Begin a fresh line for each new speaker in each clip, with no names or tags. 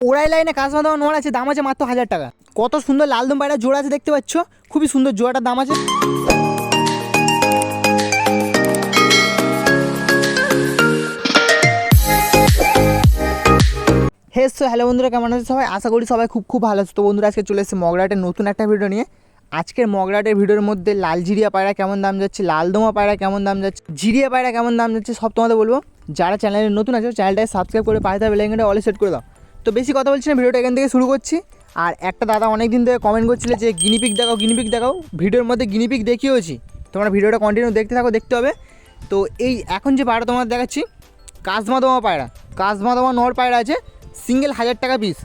ওড়াই লাইনে কাজমা দেওয়া নোয়ার আছে, দাম আছে মাত্র হাজার টাকা। কত সুন্দর লালদম পায়রা জোড়া আছে দেখতে পাচ্ছ? খুবই সুন্দর জোড়াটার দাম আছে। হে সো হ্যালো বন্ধুরা, কেমন আছে সবাই? আশা করি সবাই খুব খুব ভালো আছে। তো বন্ধুরা, আজকে চলে এসেছে মগরাটের নতুন একটা ভিডিও নিয়ে। আজকের মগরাটের ভিডিওর মধ্যে লাল জিরিয়া পায়রা কেমন দাম যাচ্ছে, লাল দোমা পায়রা কেমন দাম যাচ্ছে, জিরিয়া পায়রা কেমন দাম যাচ্ছে, সব তোমাদের বলব। যারা চ্যানেলে নতুন আছে চ্যানেলটাকে সাবস্ক্রাইব করে পাশে থাকা বেলাইকনটা অলে সেট করে দাও। তো বেশি কথা বলছি না, ভিডিওটা এখান থেকে শুরু করছি। আর একটা দাদা অনেক দিন ধরে কমেন্ট করছিল যে গিনিপিক দেখাও গিনিপিক দেখাও। ভিডিওর মধ্যে গিনিপিক দেখিয়েওছি। তোমরা ভিডিওটা কন্টিনিউ দেখতে থাকো, দেখতে হবে। তো এই এখন যে পায়রা তোমাদের দেখাচ্ছি, কাজমাদমা পায়রা। কাজমাদমা নর পায়রা আছে সিঙ্গেল হাজার টাকা পিস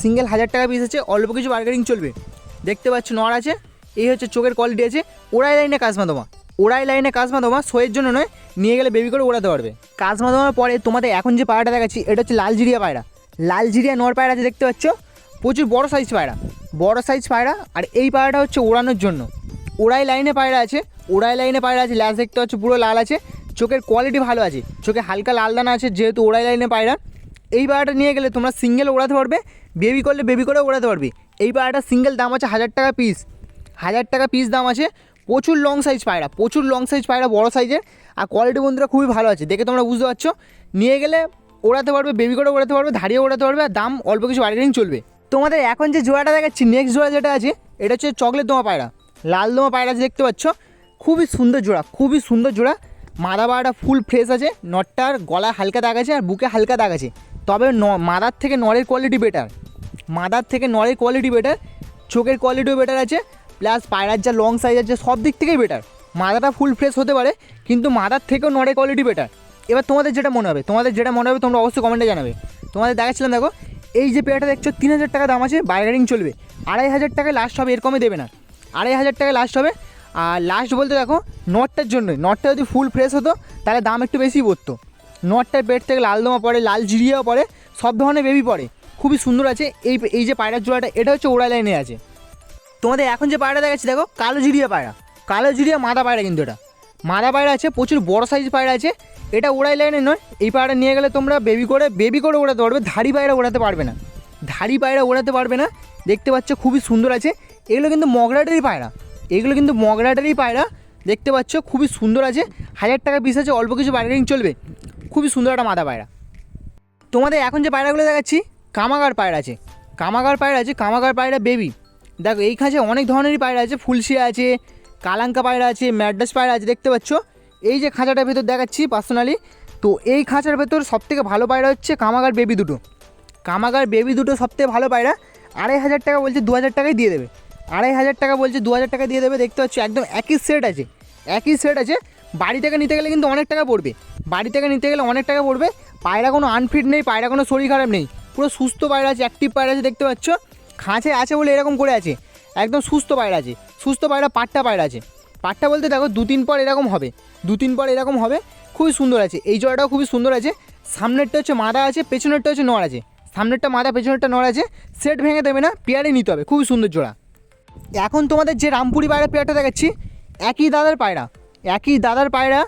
সিঙ্গেল হাজার টাকা পিস আছে, অল্প কিছু বার্গেনিং চলবে। দেখতে পাচ্ছ নর আছে, এই হচ্ছে চোখের কোয়ালিটি আছে, ওড়াই লাইনে কাজমাদমা। ওড়াই লাইনে কাজমাদমা, শোয়ের জন্য নয়, নিয়ে গেলে বেবি করে ওড়াতে পারবে। কাজমাদমার পরে তোমাদের এখন যে পায়রাটা দেখাচ্ছি, এটা হচ্ছে লাল জিরিয়া পায়রা। লাল জিরিয়া নর পায়রা আছে দেখতে পাচ্ছ, প্রচুর বড় সাইজ পায়রা। বড় সাইজ পায়রা, আর এই পায়রাটা হচ্ছে ওড়ানোর জন্য। ওড়াই লাইনে পায়রা আছে, ওড়াই লাইনে পায়রা আছে ল্যাস দেখতে পাচ্ছ পুরো লাল আছে, চোখের কোয়ালিটি ভালো আছে, চোখে হালকা লাল দানা আছে যেহেতু ওড়াই লাইনে পায়রা। এই পায়রাটা নিয়ে গেলে তোমরা সিঙ্গেল ওড়াতে পারবে বেবি করলে বেবি করে ওড়াতে পারবে। এই পায়রাটা সিঙ্গেল দাম আছে হাজার টাকা পিস হাজার টাকা পিস দাম আছে, প্রচুর লং সাইজ পায়রা, প্রচুর লং সাইজ পায়রা, বড় সাইজের আর কোয়ালিটি বন্ধুরা খুবই ভালো আছে, দেখে তোমরা বুঝতে পারছ। নিয়ে গেলে ওড়াতে পারবে বেবি করে ওড়াতে পারবে দাঁড়িয়ে ওড়াতে পারবে, আর দাম অল্প কিছু বার্গেনিং চলবে। তোমাদের এখন যে জোড়াটা দেখাচ্ছি নেক্সট জোড়া যেটা আছে, এটা হচ্ছে চকলেট দোমা পায়রা। লাল দোমা পায়রা আছে, দেখতে পাচ্ছ? খুবই সুন্দর জোড়া, খুবই সুন্দর জোড়া। মাদা পাড়াটা ফুল ফ্রেশ আছে, নটটার গলায় হালকা দাগ আছে, আর বুকে হালকা দাগ আছে। তবে ন, মাদার থেকে নরের কোয়ালিটি বেটার মাদার থেকে নরের কোয়ালিটি বেটার চোখের কোয়ালিটিও বেটার আছে প্লাস পায়রার যা লং সাইজ আছে, সব দিক থেকেই বেটার মাদাটা ফুল ফ্রেশ হতে পারে, কিন্তু মাদার থেকেও নরের কোয়ালিটি বেটার এবার তোমাদের যেটা মনে হবে, তোমাদের যেটা মনে হবে তোমরা অবশ্যই কমেন্টে জানাবে। তোমাদের দেখাচ্ছিলাম দেখো, এই যে পেয়ারটা দেখছ, তিন হাজার টাকা দাম আছে বার্গেনিং চলবে। আড়াই হাজার টাকায় লাস্ট হবে, এরকমই দেবে না। আড়াই হাজার টাকায় লাস্ট হবে, আর লাস্ট বলতে দেখো নটটার জন্যই নটটা যদি ফুল ফ্রেশ হতো, তাহলে দাম একটু বেশি পড়তো। নটটার পেট থেকে লাল দমা পড়ে, লাল জিরিয়াও পড়ে, সব ধরনের বেবি পড়ে। খুবই সুন্দর আছে, এই এই যে পায়রার জোড়াটা এটা হচ্ছে ওড়া লাইনে আছে। তোমাদের এখন যে পায়রা দেখাচ্ছি, দেখো, কালো জিরিয়া পায়রা। কালো জিরিয়া মাদা পায়রা কিন্তু এটা। মাদা পায়রা আছে, প্রচুর বড় সাইজ পায়রা আছে। এটা ওড়াই লাইনে নয়, এই পায়রা নিয়ে গেলে তোমরা বেবি করে বেবি করে ওড়াতে পারবে, ধাড়ি পায়রা ওড়াতে পারবে না। ধাড়ি পায়রা ওড়াতে পারবে না, দেখতে পাচ্ছ খুবই সুন্দর আছে। এগুলো কিন্তু মগরাটেরই পায়রা, এগুলো কিন্তু মগরাটেরই পায়রা, দেখতে পাচ্ছ খুবই সুন্দর আছে। হাজার টাকা পিস আছে, অল্প কিছু বার্গেনিং চলবে। খুবই সুন্দর একটা মাদা পায়রা। তোমাদের এখন যে পায়রাগুলো দেখাচ্ছি, কামাগার পায়রা আছে। কামাগার পায়রা আছে, কামাগার পায়রা বেবি দেখো এই খাঁচে অনেক ধরনেরই পায়রা আছে, ফুলশিয়া আছে কালাঙ্কা পায়রা আছে, ম্যাড্রাস পায়রা আছে, দেখতে পাচ্ছ? এই যে খাঁচাটার ভেতর দেখাচ্ছি পার্সোনালি তো এই খাঁচার ভেতর সবথেকে ভালো পায়রা হচ্ছে কামাগার বেবি দুটো। কামাগার বেবি দুটো সবথেকে ভালো পায়রা, আড়াই হাজার টাকা বলছে দু হাজার টাকায় দিয়ে দেবে। আড়াই হাজার টাকা বলছে দু হাজার টাকা দিয়ে দেবে, দেখতে পাচ্ছ একদম একই সেট আছে। একই সেট আছে, বাড়ি থেকে নিতে গেলে কিন্তু অনেক টাকা পড়বে। বাড়ি থেকে নিতে গেলে অনেক টাকা পড়বে। পায়রা কোনো আনফিট নেই, পায়রা কোনো শরীর খারাপ নেই। পুরো সুস্থ পায়রা আছে অ্যাক্টিভ পায়রা আছে, দেখতে পাচ্ছ? খাঁচে আছে বলে এরকম করে আছে। একদম সুস্থ পায়রা আছে। সুস্থ পায়রা, পাট্টা পায়রা আছে। পাট্টা বলতে দেখো, দু তিন পর এরকম হবে। দু তিন পর এরকম হবে, খুবই সুন্দর আছে। এই জোড়াটাও খুবই সুন্দর আছে। সামনেরটা হচ্ছে মাদা আছে, পেছনেরটা হচ্ছে নড় আছে। সামনেরটা মাদা, পেছনেরটা নড় আছে। সেট ভেঙে দেবে না, পেয়ারে নিতে হবে, খুবই সুন্দর জোড়া। এখন তোমাদের যে রামপুরি পায়রা পেয়ারটা দেখাচ্ছি, একই দাদার পায়রা, একই দাদার পায়রা।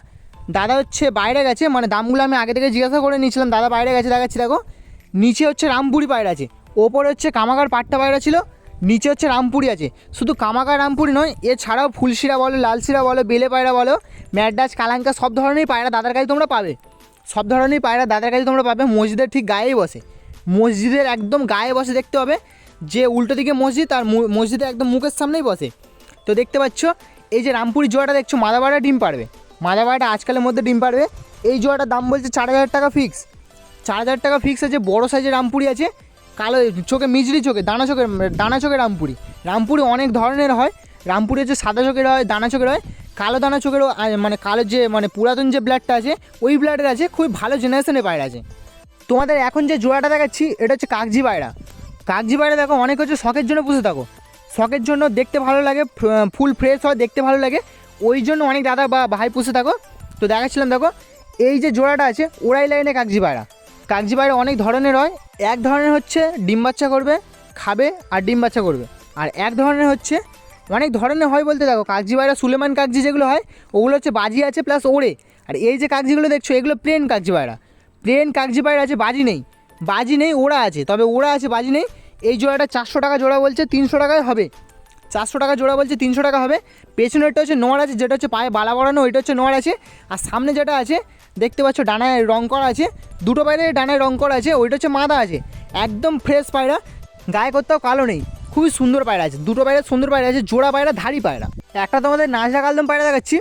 দাদা হচ্ছে বাইরে গেছে মানে দামগুলো আমি আগে থেকে জিজ্ঞাসা করে নিয়েছিলাম, দাদা বাইরে গেছে, দেখাচ্ছি, দেখো। নিচে হচ্ছে রামপুরি পায়রা আছে, ওপরে হচ্ছে কামাকার পাট্টা পায়রা ছিল নিচে হচ্ছে রামপুরি আছে। শুধু কামাকার রামপুরি নয়, এছাড়াও ফুলশিরা বলো, লালশিরা বলো বেলে পায়রা বলো ম্যাডাস কালাঙ্কা, সব ধরনেরই পায়রা দাদার কাছে তোমরা পাবে। সব ধরনেরই পায়রা দাদার কাছে তোমরা পাবে। মসজিদের ঠিক গায়েই বসে। মসজিদের একদম গায়ে বসে দেখতে হবে। যে উল্টো দিকে মসজিদ, আর মসজিদের একদম মুখের সামনেই বসে। তো দেখতে পাচ্ছ, এই যে রামপুরি জোয়াটা দেখছ, মাদাবাড়া ডিম পারবে মাদাবাড়াটা আজকালের মধ্যে ডিম পারবে এই জোয়াটার দাম বলছে চার হাজার টাকা ফিক্স চার হাজার টাকা ফিক্স আছে, বড়ো সাইজের রামপুরি আছে। কালো চোখে মিজরি চোখে দানা চোখের দানা চোখে রামপুরি। রামপুরি অনেক ধরনের হয়। রামপুরি হচ্ছে সাদা চোখের হয় দানা চোখের হয়। কালো দানা চোখেরও মানে কালো যে মানে পুরাতন যে ব্লাডটা আছে, ওই ব্লাডের আছে, খুবই ভালো জেনারেশনের পায়রা আছে। তোমাদের এখন যে জোড়াটা দেখাচ্ছি, এটা হচ্ছে কাগজি পায়রা। কাগজি পায়রা দেখো, অনেক হচ্ছে শখের জন্য পুষে থাকো। শখের জন্য দেখতে ভালো লাগে ফুল ফ্রেশ হয়, দেখতে ভালো লাগে। ওই জন্য অনেক দাদা বা ভাই পুষে থাকো। তো দেখাচ্ছিলাম, দেখো, এই যে জোড়াটা আছে ওড়াই লাইনে কাগজি পায়রা। কাগজি পায়রা অনেক ধরনের হয়। এক ধরনের হচ্ছে ডিম বাচ্চা করবে, খাবে আর ডিম বাচ্চা করবে। আর এক ধরনের হচ্ছে, অনেক ধরনের হয় বলতে দেখো কাগজি পায়রা সুলেমান কাগজি যেগুলো হয়, ওগুলো হচ্ছে বাজি আছে প্লাস ওড়ে। আর এই যে কাগজিগুলো দেখছ, এগুলো প্লেন কাগজি পায়রা প্লেন কাগজি পায়রা আছে বাজি নেই। বাজি নেই ওরা আছে। তবে ওরা আছে, বাজি নেই। এই জোড়াটা চারশো টাকা জোড়া বলছে, তিনশো টাকায় হবে। চারশো টাকা জোড়া বলছে, তিনশো টাকা হবে। পেছনেরটা হচ্ছে নোয়ার আছে, যেটা হচ্ছে পায়ে বালা বড়ানো ওইটা হচ্ছে নোয়ার আছে। আর সামনে যেটা আছে দেখতে পাচ্ছ ডানায় রং করা আছে, দুটো পায়রে ডানায় রং করা আছে, ওইটা হচ্ছে মাদা আছে। একদম ফ্রেশ পায়রা, গায়ে কোথাও কালো নেই, খুবই সুন্দর পায়রা আছে, দুটো পায়রা সুন্দর পায়রা আছে, জোড়া পায়রা ধারি পায়রা। একটা তোমাদের নাচডা কালদম পায়রা দেখাচ্ছি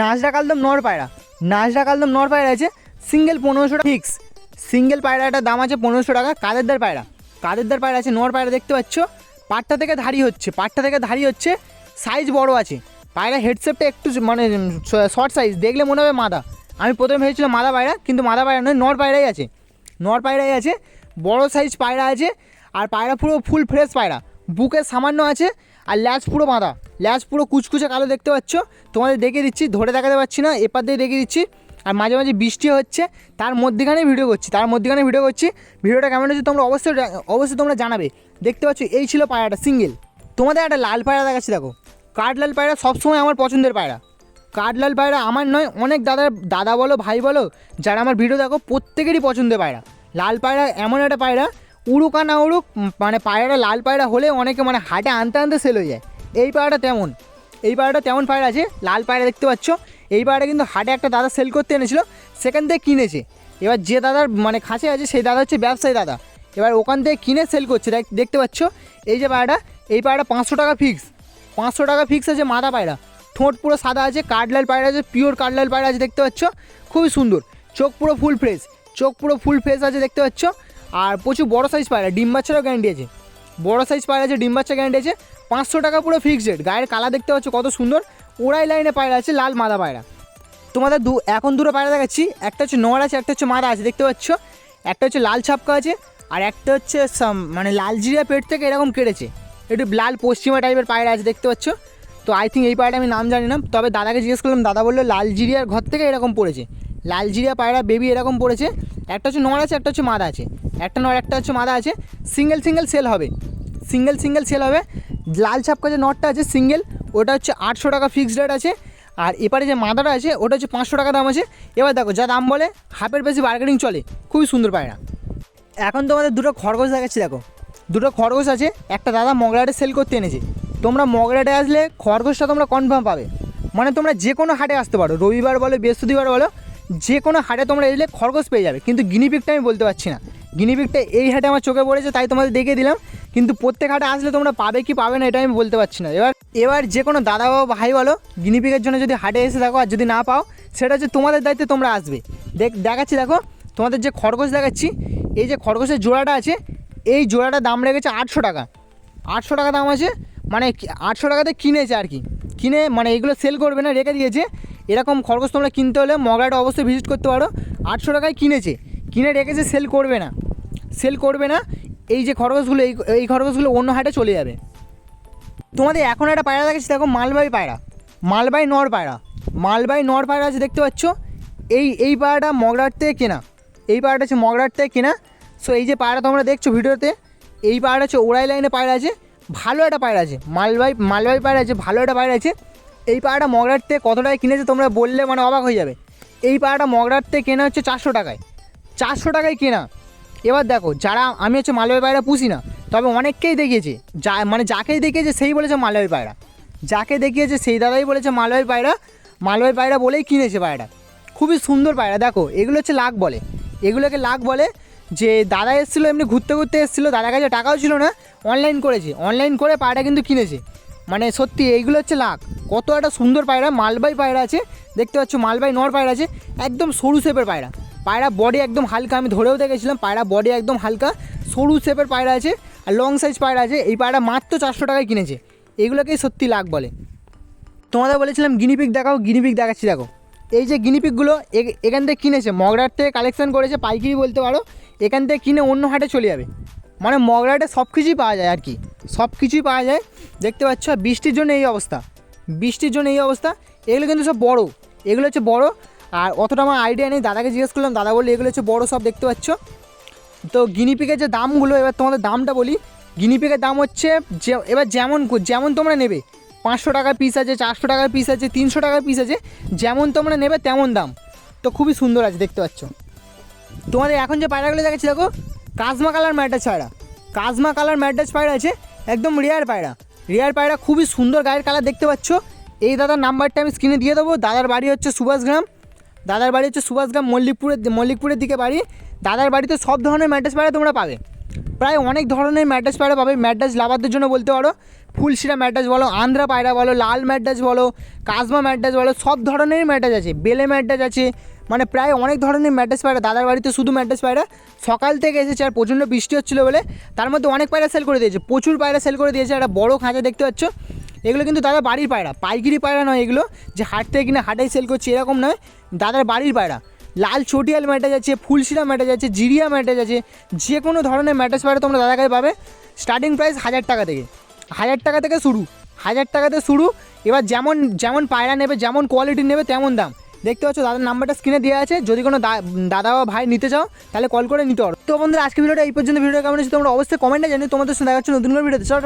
নাচডা কালদম নর পায়রা নাচডা কালদম নর পায়রা আছে সিঙ্গেল পনেরোশো টাকা ফিক্স সিঙ্গেল পায়রাটার দাম আছে পনেরোশো টাকা, কাদেরদার পায়রা কাদেরদার পায়রা আছে, নর পায়রা দেখতে পাচ্ছ, পাটটা থেকে ধারি হচ্ছে, পাটটা থেকে ধারি হচ্ছে সাইজ বড় আছে, পায়রা হেডসেপটা একটু মানে শর্ট সাইজ দেখলে মনে হবে মাদা। আমি প্রথমে ভেবেছিলাম মাদা পায়রা, কিন্তু মাদা পায়রা নয়, নর পায়রাই আছে। নর পায়রাই আছে, বড় সাইজ পায়রা আছে, আর পায়রা পুরো ফুল ফ্রেশ পায়রা। বুকে সামান্য আছে, আর ল্যাচ পুরো বাঁধা। ল্যাচ পুরো কুচকুচে কালো দেখতে পাচ্ছ। তোমাদের দেখে দিচ্ছি, ধরে দেখাতে পারছি না, এপার দিয়ে দেখে দিচ্ছি। আর মাঝে মাঝে বৃষ্টি হচ্ছে, তার মধ্যেখানে ভিডিও করছি, তার মধ্যেখানে ভিডিও করছি। ভিডিওটা কেমন হচ্ছে তোমরা অবশ্যই অবশ্যই তোমরা জানাবে। দেখতে পাচ্ছ, এই ছিল পায়রাটা সিঙ্গেল তোমাদের একটা লাল পায়রা দেখাচ্ছি, দেখো। কাঠ লাল পায়রা সবসময় আমার পছন্দের পায়রা। কাঠলাল পায়রা আমার নয়, অনেক দাদার দাদা বলো, ভাই বলো, যারা আমার ভিডিও দেখো, প্রত্যেকেরই পছন্দের পায়রা। লাল পায়রা এমন একটা পায়রা, উড়ুক আর না উড়ুক মানে পায়রাটা লাল পায়রা হলে অনেকে মানে হাটে আনতে আনতে সেল হয়ে যায়। এই পায়রাটা তেমন, এই পায়রাটা তেমন পায়রা আছে, লাল পায়রা দেখতে পাচ্ছ। এই পায়রাটা কিন্তু হাটে একটা দাদা সেল করতে এনেছিল, সেখান থেকে কিনেছে। এবার যে দাদার মানে খাঁচে আছে, সেই দাদা হচ্ছে ব্যবসায়ী দাদা। এবার ওখান থেকে কিনে সেল করছে, দেখ- দেখতে পাচ্ছ। এই যে পায়রাটা, এই পায়রাটা পাঁচশো টাকা ফিক্স পাঁচশো টাকা ফিক্স আছে মাদা পায়রা। ঠোঁট পুরো সাদা আছে কাঠলাল পায়রা আছে পিওর কাঠলাল পায়রা আছে, দেখতে পাচ্ছ? খুবই সুন্দর। চোখ পুরো ফুল ফ্রেশ চোখ পুরো ফুল ফ্রেশ আছে, দেখতে পাচ্ছ? আর প্রচুর বড় সাইজ পায়রা, ডিম বাচ্চারও গ্যারান্টি আছে। বড় সাইজ পায়রা আছে, ডিম বাচ্চা গ্যারান্টি আছে। পাঁচশো টাকা পুরো ফিক্সড গায়ের কালা দেখতে পাচ্ছ কত সুন্দর। ওড়াই লাইনে পায়রা আছে, লাল মাদা পায়রা। তোমাদের দু, এখন দুটো পায়রা দেখাচ্ছি। একটা হচ্ছে নোয়ার আছে, একটা হচ্ছে মাদা আছে, দেখতে পাচ্ছ? একটা হচ্ছে লাল ছাপকা আছে, আর একটা হচ্ছে মানে লাল জিরিয়া পেট থেকে এরকম কেটেছে। একটু লাল পশ্চিমা টাইপের পায়রা আছে, দেখতে পাচ্ছ? তো আই থিঙ্ক এই পায়রাটা আমি নাম জানি না, তবে দাদাকে জিজ্ঞেস করলাম, দাদা বলল লালজিরিয়ার ঘর থেকে এরকম পড়েছে। লালজিরিয়া পায়রা বেবি এরকম পড়েছে, একটা হচ্ছে নোয়ার আছে, একটা হচ্ছে মাদা আছে। একটা নর একটা হচ্ছে মাদা আছে সিঙ্গেল সিঙ্গেল সেল হবে। সিঙ্গেল সিঙ্গেল সেল হবে। লাল ছাপকা যে নটটা আছে সিঙ্গেল ওটা হচ্ছে আটশো টাকা ফিক্সড রেট আছে। আর এপারে যে মাদাটা আছে, ওটা হচ্ছে পাঁচশো টাকা দাম আছে। এবার দেখো, যা দাম বলে হাফের বেশি বার্গেনিং চলে। খুবই সুন্দর পায়রা। এখন তোমাদের দুটো খরগোশ দেখাচ্ছি, দেখো। দুটো খরগোশ আছে, একটা দাদা মগরাটে সেল করতে এনেছে। তোমরা মগরাটে আসলে খরগোশটা তোমরা কনফার্ম পাবে। মানে তোমরা যে কোনো হাটে আসতে পারো, রবিবার বলো, বৃহস্পতিবার বলো, যে কোনো হাটে তোমরা এলে খরগোশ পেয়ে যাবে। কিন্তু গিনিপিকটা আমি বলতে পারছি না। গিনিপিকটা এই হাটে আমার চোখে পড়েছে, তাই তোমাদের দেখিয়ে দিলাম। কিন্তু প্রত্যেক হাটে আসলে তোমরা পাবে কি পাবে না, এটা আমি বলতে পারছি না। এবার এবার যে কোনো দাদা বা ভাই বলো গিনিপিকের জন্য যদি হাটে এসে থাকো আর যদি না পাও, সেটা হচ্ছে তোমাদের দায়িত্বে তোমরা আসবে। দেখ, দেখাচ্ছি দেখো, তোমাদের যে খরগোশ দেখাচ্ছি, এই যে খরগোশের জোড়াটা আছে, এই জোড়াটার দাম লেগেছে আটশো টাকা। আটশো টাকা দাম আছে মানে আটশো টাকাতে কিনেছে আর কি। কিনে মানে এগুলো সেল করবে না, রেখে দিয়েছে। এরকম খরগোশ তোমরা কিনতে হলে মগরাটা অবশ্যই ভিজিট করতে পারো। আটশো টাকায় কিনেছে। কিনে রেখেছে সেল করবে না। সেল করবে না, এই যে খরগোশগুলো, এই এই খরগোশগুলো অন্য হাটে চলে যাবে। তোমাদের এখন একটা পায়রা দেখেছি দেখো মালবাই পায়রা। মালবাই নর পায়রা। মালবাই নর পায়রা আছে, দেখতে পাচ্ছ? এই এই পায়রাটা মগরাট থেকে কেনা। এই পায়রাটা হচ্ছে মগরাট থেকে কেনা। সো এই যে পায়রা তোমরা দেখছ ভিডিওতে, এই পায়রা হচ্ছে ওড়াই লাইনে পায়রা আছে। ভালো একটা পায়রা আছে। মালবাই মালবাই পায়রা আছে, ভালো একটা পায়রা আছে। এই পায়রাটা মগরার থেকে কত টাকায় কিনেছে তোমরা বললে মানে অবাক হয়ে যাবে। এই পায়রাটা মগরার থেকে কেনা হচ্ছে চারশো টাকায়। চারশো টাকায় কেনা। এবার দেখো, যারা, আমি হচ্ছে মালবাহী পায়রা পুষি না, তবে অনেককেই দেখিয়েছে। যা মানে যাকেই দেখিয়েছে সেই বলেছে মালবাহী পায়রা। যাকে দেখিয়েছে সেই দাদাই বলেছে মালবাহী পায়রা। মালবাহী পায়রা বলেই কিনেছে পায়রা খুবই সুন্দর পায়রা, দেখো, এগুলো হচ্ছে লাখ বলে। এগুলোকে লাখ বলে যে দাদা এসেছিল, এমনি ঘুরতে ঘুরতে এসেছিল, দাদার কাছে টাকাও ছিল না অনলাইন করেছে। অনলাইন করে পায়রা কিন্তু কিনেছে। মানে সত্যি, এইগুলো হচ্ছে লাখ। কত একটা সুন্দর পায়রা মালবাই পায়রা আছে। দেখতে পাচ্ছ মালবাই নর পায়রা আছে। একদম সরু শেপের পায়রা। পায়রা বডি একদম হালকা, আমি ধরেও দেখেছিলাম, পায়রা বডি একদম হালকা, সরু শেপের পায়রা আছে, আর লং সাইজ পায়রা আছে। এই পায়রা মাত্র চারশো টাকায় কিনেছে। এগুলোকেই সত্যি লাখ বলে। তোমাদের বলেছিলাম গিনিপিক দেখাও গিনিপিক দেখাচ্ছি, দেখো। এই যে গিনিপিকগুলো এখান থেকে কিনেছে, মগরার থেকে কালেকশন করেছে, পাইকারি বলতে পারো। এখান থেকে কিনে অন্য হাটে চলে যাবে। মানে মগরাটে সব কিছুই পাওয়া যায় আর কি। সব কিছুই পাওয়া যায়। দেখতে পাচ্ছ, বৃষ্টির জন্য এই অবস্থা। বৃষ্টির জন্য এই অবস্থা। এগুলো কিন্তু সব বড়। এগুলো হচ্ছে বড়। আর অতটা আমার আইডিয়া নেই। দাদাকে জিজ্ঞেস করলাম, দাদা বললে এগুলো হচ্ছে বড় সব দেখতে পাচ্ছ? তো গিনিপিকের যে দামগুলো, এবার তোমাদের দামটা বলি। গিনিপিকের দাম হচ্ছে যে, এবার যেমন যেমন তোমরা নেবে, পাঁচশো টাকা পিস আছে, চারশো টাকার পিস আছে, তিনশো টাকার পিস আছে, যেমন তোমরা নেবে তেমন দাম। তো খুবই সুন্দর আছে, দেখতে পাচ্ছ। তোমাদের এখন যে পায়রাগুলো দেখাচ্ছি, দেখো, কাজমা কালার ম্যাটাজ পায়রা। কাজমা কালার ম্যাটাজ পায়রা আছে, একদম রেয়ার পায়রা। রেয়ার পায়রা খুবই সুন্দর গায়ের কালার দেখতে পাচ্ছ। এই দাদার নাম্বারটা আমি স্ক্রিনে দিয়ে দেবো। দাদার বাড়ি হচ্ছে সুভাষগ্রাম দাদার বাড়ি হচ্ছে সুভাষগ্রাম মল্লিকপুরের মল্লিকপুরের দিকে বাড়ি। দাদার বাড়িতে সব ধরনের ম্যাটাজ পায়রা তোমরা পাবে। প্রায় অনেক ধরনের ম্যাটাজ পায়রা পাবে। ম্যাটাজ লাভারদের জন্য বলতে পারো। ফুলশিরা ম্যাটাজ বলো, আন্ধ্রা পায়রা বলো, লাল ম্যাটাজ বলো, কাজমা ম্যাটাজ বলো, সব ধরনের ম্যাটাজ আছে। বেলে ম্যাটাজ আছে মানে প্রায় অনেক ধরনের ম্যাটাজ পায়রা, দাদার বাড়িতে শুধু ম্যাটাজ পায়রা। সকাল থেকে এসেছে আর প্রচণ্ড বৃষ্টি হচ্ছিল বলে। তার মধ্যে অনেক পায়রা সেল করে দিয়েছে, প্রচুর পায়রা সেল করে দিয়েছে। একটা বড় খাঁচা দেখতে পাচ্ছ। এগুলো কিন্তু দাদা বাড়ির পায়রা, পাইকিরি পায়রা নয় এগুলো। যে হাট থেকে কিনা হাটাই সেল করছে, এরকম নয়। দাদার বাড়ির পায়রা। লাল চটিয়াল ম্যাটাজ আছে, ফুলশিরা ম্যাটাজ আছে, জিরিয়া ম্যাটাজ আছে। যে কোনো ধরনের ম্যাটাজ পায়রা তোমরা দাদার কাছে পাবে। স্টার্টিং প্রাইস হাজার টাকা থেকে। হাজার টাকা থেকে শুরু। হাজার টাকাতে শুরু। এবার যেমন যেমন পায়রা নেবে, যেমন কোয়ালিটি নেবে, তেমন দাম। দেখতে পাচ্ছ, দাদার নাম্বারটা স্ক্রিনে দেওয়া আছে। যদি কোনো দাদা বা ভাই নিতে চাও, তাহলে কল করে নিতে পারো। তো বন্ধুরা আজকে ভিডিওটা এই পর্যন্ত। ভিডিও কেমন হচ্ছে তোমরা অবশ্যই কমেন্টে জানিয়ে তোমাদের সঙ্গে দেখা নতুন করে ভিডিওতে চলো।